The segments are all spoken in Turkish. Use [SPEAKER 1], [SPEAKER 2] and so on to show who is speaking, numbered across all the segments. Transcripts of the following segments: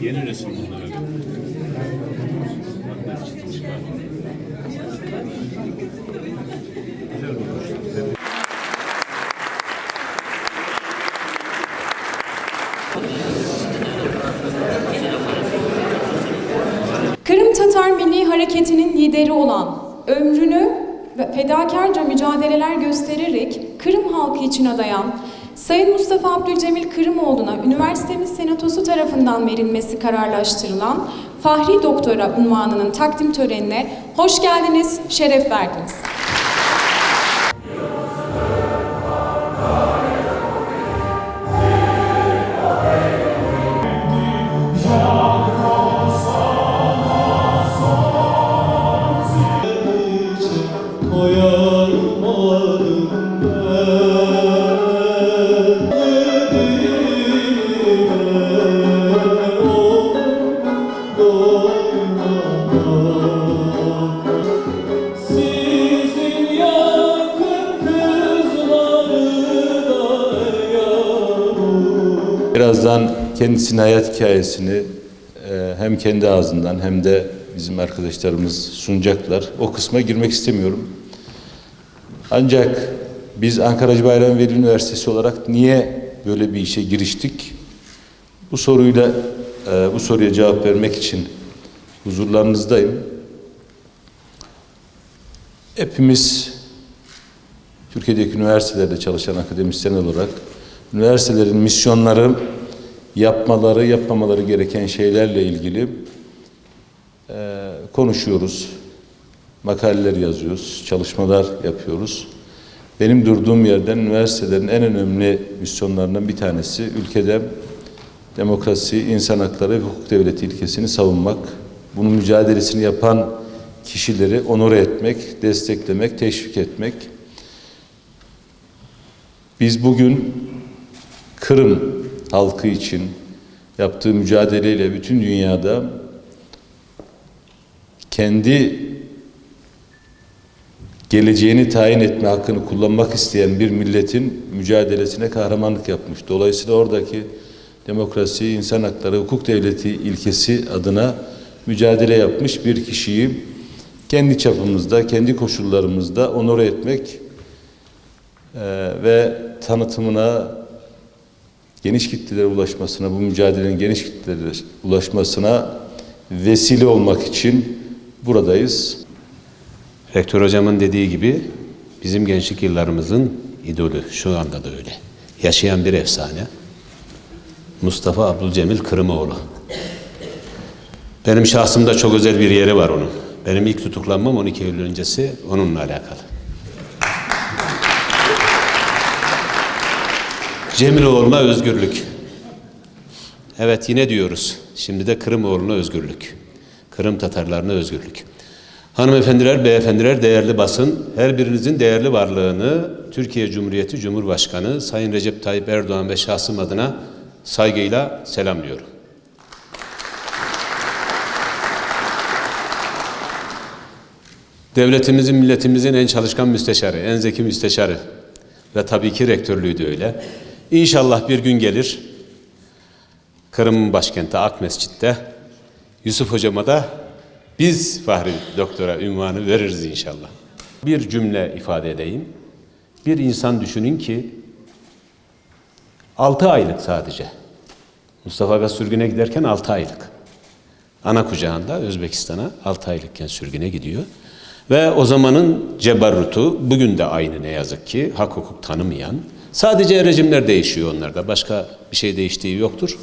[SPEAKER 1] Yeni resim bunlar.
[SPEAKER 2] Kırım Tatar Milli Hareketi'nin lideri olan ömrünü fedakarca mücadeleler göstererek Kırım halkı için adayan Sayın Mustafa Abdülcemil Kırımoğlu'na üniversitemiz senatosu tarafından verilmesi kararlaştırılan Fahri Doktora unvanının takdim törenine hoş geldiniz, şeref verdiniz.
[SPEAKER 3] Birazdan kendisinin hayat hikayesini e, hem kendi ağzından hem de bizim arkadaşlarımız sunacaklar. O kısma girmek istemiyorum. Ancak biz Ankara Hacı Bayram Veli Üniversitesi olarak niye böyle bir işe giriştik? Bu soruyla e, bu soruya cevap vermek için huzurlarınızdayım. Hepimiz Türkiye'deki üniversitelerde çalışan akademisyen olarak üniversitelerin misyonları yapmaları, yapmamaları gereken şeylerle ilgili e, konuşuyoruz. Makaleler yazıyoruz, çalışmalar yapıyoruz. Benim durduğum yerden üniversitelerin en önemli misyonlarından bir tanesi ülkede demokrasi, insan hakları ve hukuk devleti ilkesini savunmak. Bunun mücadelesini yapan kişileri onore etmek, desteklemek, teşvik etmek. Biz bugün Kırım halkı için yaptığı mücadeleyle bütün dünyada kendi geleceğini tayin etme hakkını kullanmak isteyen bir milletin mücadelesine kahramanlık yapmış. Dolayısıyla oradaki demokrasi, insan hakları, hukuk devleti ilkesi adına mücadele yapmış bir kişiyi kendi çapımızda, kendi koşullarımızda onore etmek eee, ve tanıtımına geniş kitlelere ulaşmasına, bu mücadelenin geniş kitlelere ulaşmasına vesile olmak için buradayız.
[SPEAKER 4] Rektör hocamın dediği gibi bizim gençlik yıllarımızın idolü şu anda da öyle. Yaşayan bir efsane. Mustafa Abdülcemil Kırımoğlu. Benim şahsımda çok özel bir yeri var onun. Benim ilk tutuklanmam 12 Eylül öncesi onunla alakalı. Cemiloğlu'na özgürlük. Evet yine diyoruz. Şimdi de Kırımoğlu'na özgürlük. Kırım Tatarlarına özgürlük. Hanımefendiler, beyefendiler, değerli basın, her birinizin değerli varlığını Türkiye Cumhuriyeti Cumhurbaşkanı Sayın Recep Tayyip Erdoğan ve şahsım adına saygıyla selamlıyorum. Devletimizin, milletimizin en çalışkan müsteşarı, en zeki müsteşarı ve tabii ki rektörlüğü de öyle. İnşallah bir gün gelir, Kırım'ın başkenti Akmescit'te Yusuf Hocama da biz Fahri Doktora ünvanı veririz inşallah. Bir cümle ifade edeyim. Bir insan düşünün ki 6 aylık sadece. Mustafa Aga sürgüne giderken 6 aylık. Ana kucağında Özbekistan'a 6 aylıkken sürgüne gidiyor. Ve o zamanın cebarrutu bugün de aynı ne yazık ki hak hukuk tanımayan. Sadece rejimler değişiyor onlarda. Başka bir şey değiştiği yoktur.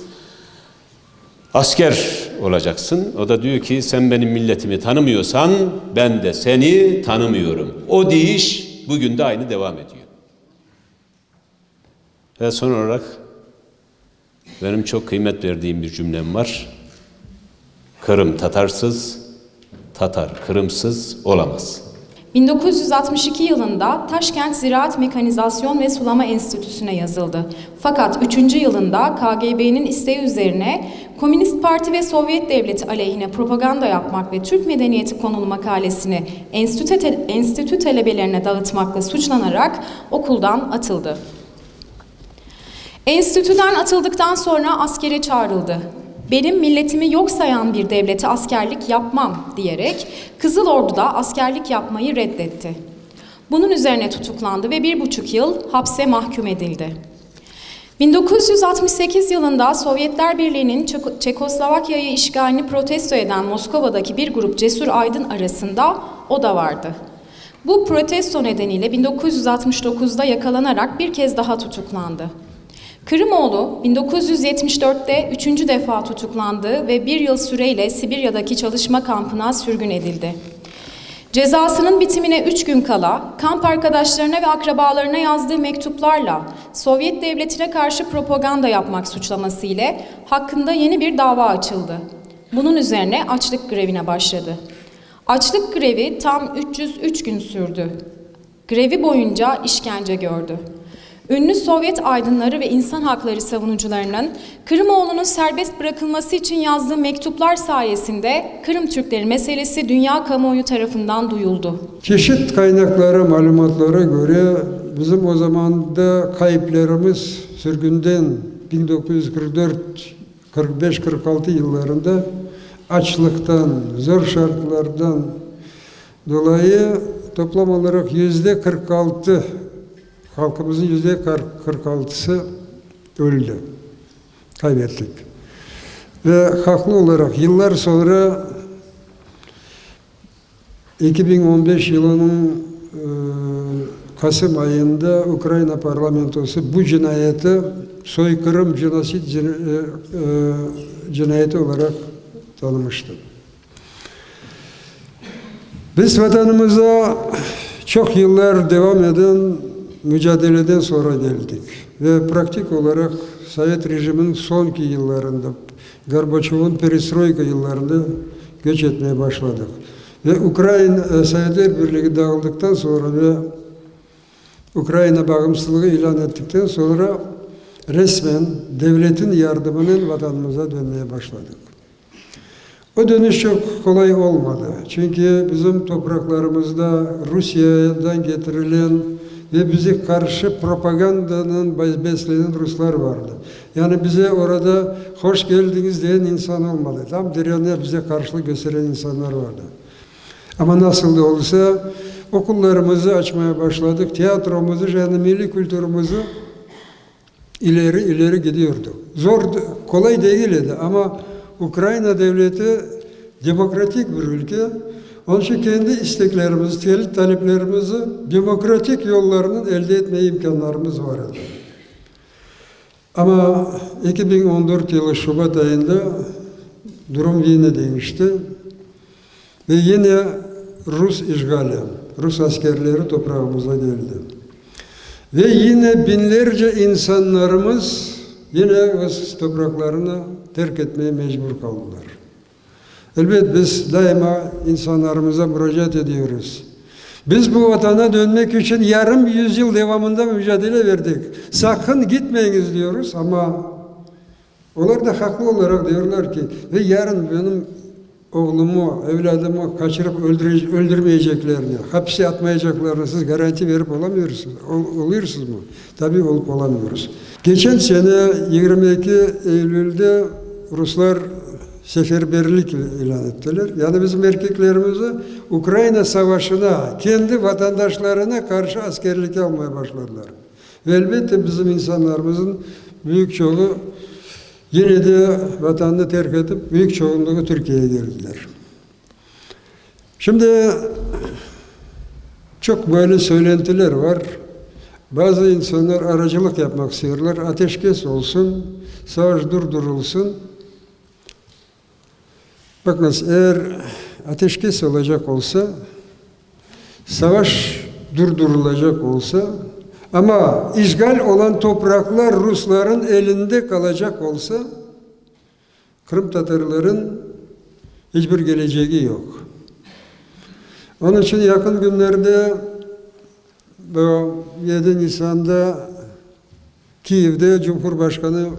[SPEAKER 4] Asker olacaksın. O da diyor ki sen benim milletimi tanımıyorsan ben de seni tanımıyorum. O değiş bugün de aynı devam ediyor. Ve son olarak benim çok kıymet verdiğim bir cümlem var. Kırım Tatarsız, Tatar Kırımsız olamaz.
[SPEAKER 2] 1962 yılında Taşkent Ziraat Mekanizasyon ve Sulama Enstitüsü'ne yazıldı. Fakat 3. yılında KGB'nin isteği üzerine Komünist Parti ve Sovyet Devleti aleyhine propaganda yapmak ve Türk medeniyeti konulu makalesini enstitü, te- enstitü talebelerine dağıtmakla suçlanarak okuldan atıldı. Enstitüden atıldıktan sonra askere çağrıldı. Benim milletimi yok sayan bir devlete askerlik yapmam diyerek Kızıl Ordu'da askerlik yapmayı reddetti. Bunun üzerine tutuklandı ve bir buçuk yıl hapse mahkum edildi. 1968 yılında Sovyetler Birliği'nin Çeko- Çekoslovakya'yı işgalini protesto eden Moskova'daki bir grup cesur aydın arasında o da vardı. Bu protesto nedeniyle 1969'da yakalanarak bir kez daha tutuklandı. Kırımoğlu 1974'te üçüncü defa tutuklandı ve bir yıl süreyle Sibirya'daki çalışma kampına sürgün edildi. Cezasının bitimine üç gün kala kamp arkadaşlarına ve akrabalarına yazdığı mektuplarla Sovyet devletine karşı propaganda yapmak suçlaması ile hakkında yeni bir dava açıldı. Bunun üzerine açlık grevine başladı. Açlık grevi tam 303 gün sürdü. Grevi boyunca işkence gördü. Ünlü Sovyet aydınları ve insan hakları savunucularının Kırımoğlu'nun serbest bırakılması için yazdığı mektuplar sayesinde Kırım Türkleri meselesi dünya kamuoyu tarafından duyuldu.
[SPEAKER 5] Çeşit kaynaklara, malumatlara göre bizim o zaman da kayıplarımız sürgünden 1944 45-46 yıllarında açlıktan, zor şartlardan dolayı toplam olarak yüzde 46 halkımızın yüzde 46'sı öldü. Kaybettik. Ve haklı olarak yıllar sonra 2015 yılının e, Kasım ayında Ukrayna parlamentosu bu cinayeti soykırım cinosit cin- e, e, cinayeti olarak tanımıştı. Biz vatanımıza çok yıllar devam eden mücadeleden sonra geldik. Ve pratik olarak Sovyet rejiminin sonki yıllarında, Gorbaçov'un perestroika yıllarında göç etmeye başladık. Ve Ukrayna, e, Sovyetler Birliği dağıldıktan sonra ve Ukrayna bağımsızlığı ilan ettikten sonra resmen devletin yardımının vatanımıza dönmeye başladık. O dönüş çok kolay olmadı. Çünkü bizim topraklarımızda Rusya'dan getirilen ve bize karşı propagandanın beslenen Ruslar vardı. Yani bize orada hoş geldiniz diyen insan olmadı. Tam direne bize karşılık gösteren insanlar vardı. Ama nasıl da olsa okullarımızı açmaya başladık. Tiyatromuzu, yani milli kültürümüzü ileri ileri gidiyordu. Zor, kolay değildi ama Ukrayna devleti demokratik bir ülke. Onun için kendi isteklerimizi, kendi taleplerimizi demokratik yollarının elde etme imkanlarımız vardı. Ama 2014 yılı Şubat ayında durum yine değişti. Ve yine Rus işgali, Rus askerleri toprağımıza geldi. Ve yine binlerce insanlarımız yine Rus topraklarını terk etmeye mecbur kaldılar. Elbet biz daima insanlarımıza müracaat ediyoruz. Biz bu vatana dönmek için yarım yüzyıl devamında mücadele verdik. Sakın gitmeyiniz diyoruz ama onlar da haklı olarak diyorlar ki ve yarın benim oğlumu, evladımı kaçırıp öldüre- öldürmeyeceklerini, hapse atmayacaklarını siz garanti verip olamıyorsunuz. Ol, oluyorsunuz mu? Tabii olup olamıyoruz. Geçen sene 22 Eylül'de Ruslar seferberlik ilan ettiler. Yani bizim erkeklerimizi Ukrayna Savaşı'na, kendi vatandaşlarına karşı askerlik almaya başladılar. Ve elbette bizim insanlarımızın büyük çoğu Yine de vatanını terk edip büyük çoğunluğu Türkiye'ye geldiler. Şimdi çok böyle söylentiler var. Bazı insanlar aracılık yapmak istiyorlar. Ateşkes olsun, savaş durdurulsun. Bakınız eğer ateşkes olacak olsa, savaş durdurulacak olsa ama işgal olan topraklar Rusların elinde kalacak olsa Kırım Tatarların hiçbir geleceği yok. Onun için yakın günlerde bu 7 Nisan'da Kiev'de Cumhurbaşkanı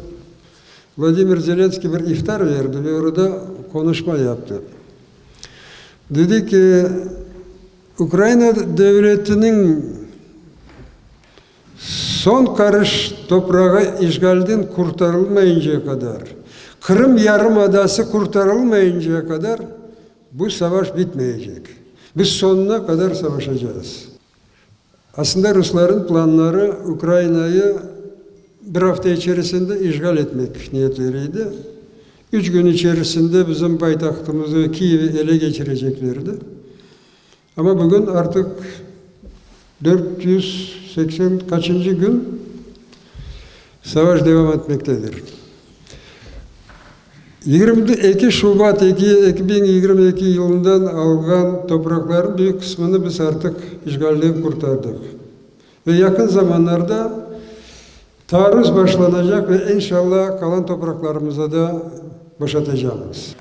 [SPEAKER 5] Vladimir Zelenski bir iftar verdi ve orada konuşma yaptı. Dedi ki Ukrayna devletinin son karış toprağı işgalden kurtarılmayıncaya kadar, Kırım Yarımadası kurtarılmayıncaya kadar bu savaş bitmeyecek. Biz sonuna kadar savaşacağız. Aslında Rusların planları Ukrayna'yı bir hafta içerisinde işgal etmek niyetleriydi. Üç gün içerisinde bizim payitahtımızı Kiev'i ele geçireceklerdi. Ama bugün artık 480 kaçıncı gün savaş devam etmektedir. 22 Şubat 2022 yılından alınan toprakların büyük kısmını biz artık işgalden kurtardık. Ve yakın zamanlarda taarruz başlanacak ve inşallah kalan topraklarımıza da Başa atacağımız.